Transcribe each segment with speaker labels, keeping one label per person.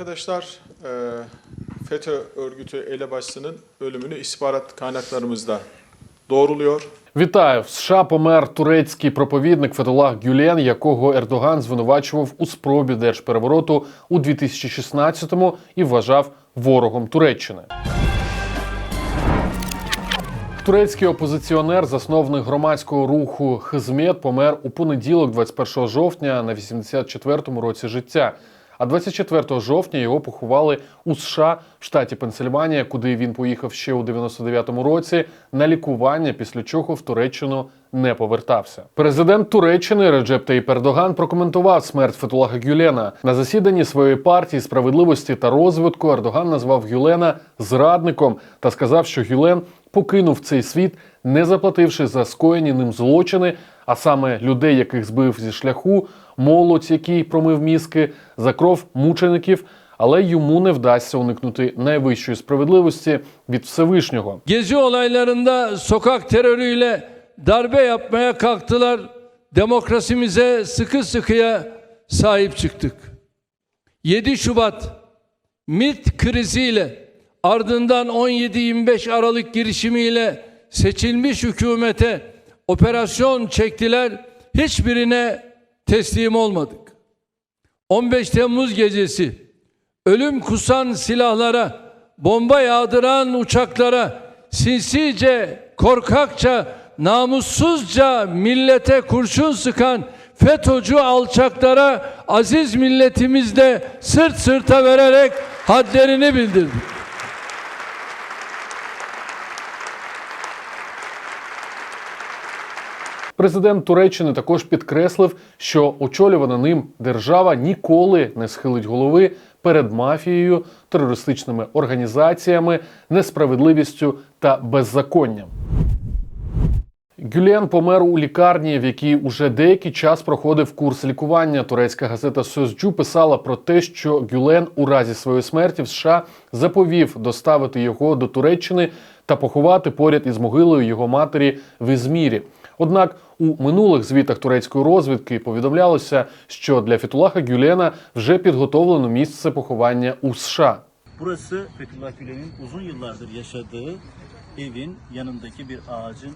Speaker 1: Arkadaşlar, e, FETÖ örgütü elebaşısının ölümünü istihbarat kaynaklarımızda doğruluyor.
Speaker 2: Вітаю! В США помер турецький проповідник Фетулах Гюлен, якого Ердоган звинувачував у спробі держперевороту у 2016-му і вважав ворогом Туреччини. Турецький опозиціонер, засновник громадського руху Хизмет, помер у понеділок, 21 жовтня, на 84-му році життя. А 24 жовтня його поховали у США в штаті Пенсильванія, куди він поїхав ще у 99-му році на лікування, після чого в Туреччину не повертався. Президент Туреччини Реджеп Таїп Ердоган прокоментував смерть Фетулаха Гюлена на засіданні своєї партії справедливості та розвитку. Ердоган назвав Гюлена зрадником та сказав, що Гюлен покинув цей світ, не заплативши за скоєні ним злочини, а саме людей, яких збив зі шляху, молодь, який промив мізки, за кров мучеників. Але йому не вдасться уникнути найвищої справедливості від Всевишнього.
Speaker 3: Yapmaya kalktılar. Demokrasimize sıkı sıkıya sahip çıktık. 7 Şubat MİT kriziyle ardından 17-25 Aralık girişimiyle seçilmiş hükümete operasyon çektiler. Hiçbirine teslim olmadık. 15 Temmuz gecesi ölüm kusan silahlara, bomba yağdıran uçaklara, sinsice, korkakça, namussuzca millete kurşun sıkan FETÖ'cü alçaklara aziz milletimizle sırt sırta vererek hadlerini bildirdik.
Speaker 2: Президент Туреччини також підкреслив, що очолювана ним держава ніколи не схилить голови перед мафією, терористичними організаціями, несправедливістю та беззаконням. Гюлен помер у лікарні, в якій уже деякий час проходив курс лікування. Турецька газета Созджу писала про те, що Гюлен у разі своєї смерті в США заповів доставити його до Туреччини та поховати поряд із могилою його матері в Ізмірі. Однак у минулих звітах турецької розвідки повідомлялося, що для Фітулаха Гюлена вже підготовлено місце поховання у США.
Speaker 4: Burası Fethullah Gülen'in uzun yıllardır yaşadığı evin yanındaki bir ağacın.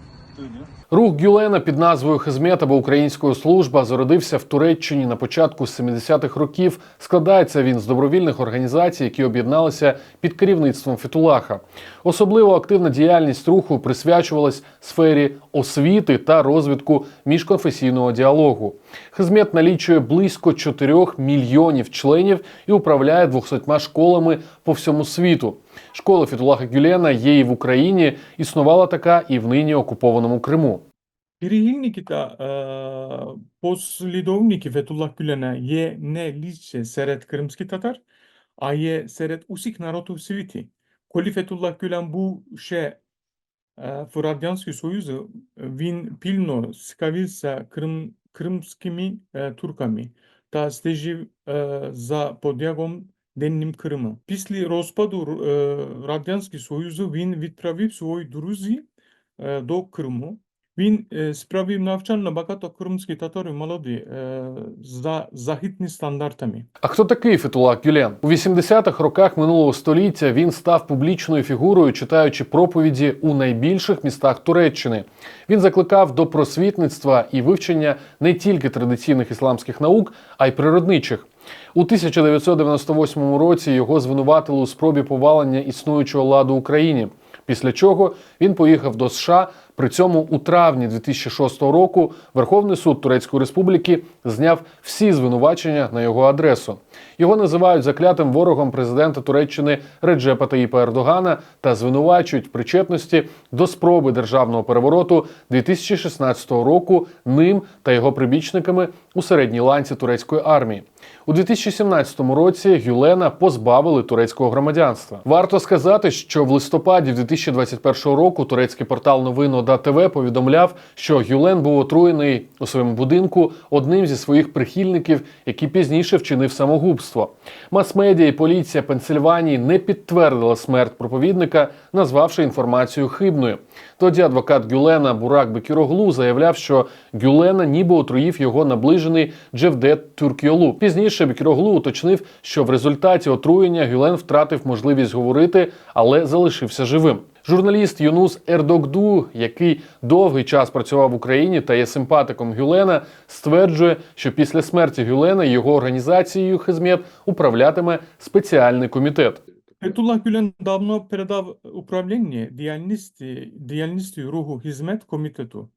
Speaker 2: Рух Гюлена під назвою Хизмет або Української служба зародився в Туреччині на початку 70-х років. Складається він з добровільних організацій, які об'єдналися під керівництвом Фетулаха. Особливо активна діяльність руху присвячувалась сфері освіти та розвитку міжконфесійного діалогу. Хизмет налічує близько 4 мільйонів членів і управляє 200 школами по всьому світу. Школа Фетулаха Гюлена є і в Україні. Існувала така і в нині окупованому Криму.
Speaker 5: Перехильники та е, послідовники Фетулlah Gülen'e є не лише серед кримських татар, а є серед усіх народів світу. Коли Фетулlah Gülen був ще е, в Радянському Союзі, він пільно цікавився крим, кримськими е, турками та стежив е, за подягом денним Криму. Після розпаду е, Радянського Союзу він відправив свої друзі е, до Криму. Він е, справив навчання багато кримських татарів молоді е, за західними стандартами.
Speaker 2: А хто такий Фетулах Гюлен? У 80-х роках минулого століття він став публічною фігурою, читаючи проповіді у найбільших містах Туреччини. Він закликав до просвітництва і вивчення не тільки традиційних ісламських наук, а й природничих. У 1998 році його звинуватили у спробі повалення існуючого ладу Україні. Після чого він поїхав до США. При цьому у травні 2006 року Верховний суд Турецької Республіки зняв всі звинувачення на його адресу. Його називають заклятим ворогом президента Туреччини Реджепа Таїпа Ердогана та звинувачують в причетності до спроби державного перевороту 2016 року ним та його прибічниками у середній ланці турецької армії. У 2017 році Гюлена позбавили турецького громадянства. Варто сказати, що в листопаді 2021 року турецький портал новин Ода ТВ повідомляв, що Гюлен був отруєний у своєму будинку одним зі своїх прихильників, який пізніше вчинив самогубство. Мас-медіа і поліція Пенсильванії не підтвердила смерть проповідника, назвавши інформацію хибною. Тоді адвокат Гюлена Бурак Бекіроглу заявляв, що Гюлена ніби отруїв його наближений Джевдет Тюркйолу. Пізніше Раніше Бікіроглу уточнив, що в результаті отруєння Гюлен втратив можливість говорити, але залишився живим. Журналіст Юнус Ердогду, який довгий час працював в Україні та є симпатиком Гюлена, стверджує, що після смерті Гюлена його організацією Хизмет управлятиме спеціальний комітет.
Speaker 5: Fethullah Gülen давно передав управління діяльності, діяльністю руху Хізмет комітету.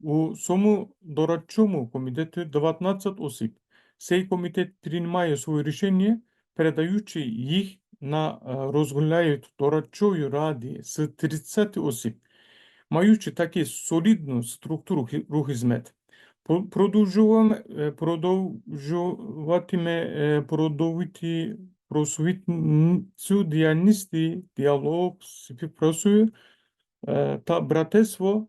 Speaker 5: У цьому дорадчому комітеті 19 осіб. Цей комітет приймає свої рішення, передаючи їх на е, розгляд дорадчої ради з 30 осіб. Маючи таку солідну структуру хі- рух Хізмет, про- продовжувам- е, продовжуватиме е, просвітницю діяльності, діалог, співпрацю та братерство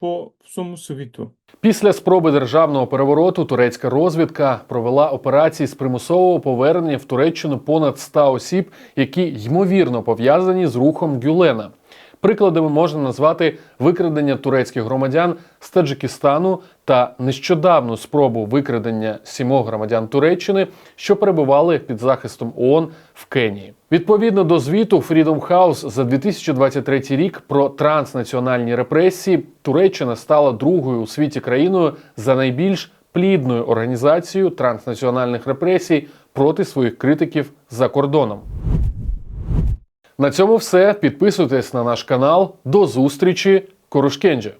Speaker 5: по всьому світу.
Speaker 2: Після спроби державного перевороту турецька розвідка провела операції з примусового повернення в Туреччину понад 100 осіб, які ймовірно пов'язані з рухом Гюлена. Прикладами можна назвати викрадення турецьких громадян з Таджикистану та нещодавну спробу викрадення сімох громадян Туреччини, що перебували під захистом ООН в Кенії. Відповідно до звіту Freedom House за 2023 рік про транснаціональні репресії, Туреччина стала другою у світі країною за найбільш плідною організацією транснаціональних репресій проти своїх критиків за кордоном. На цьому все. Підписуйтесь на наш канал. До зустрічі, Корушкенджі!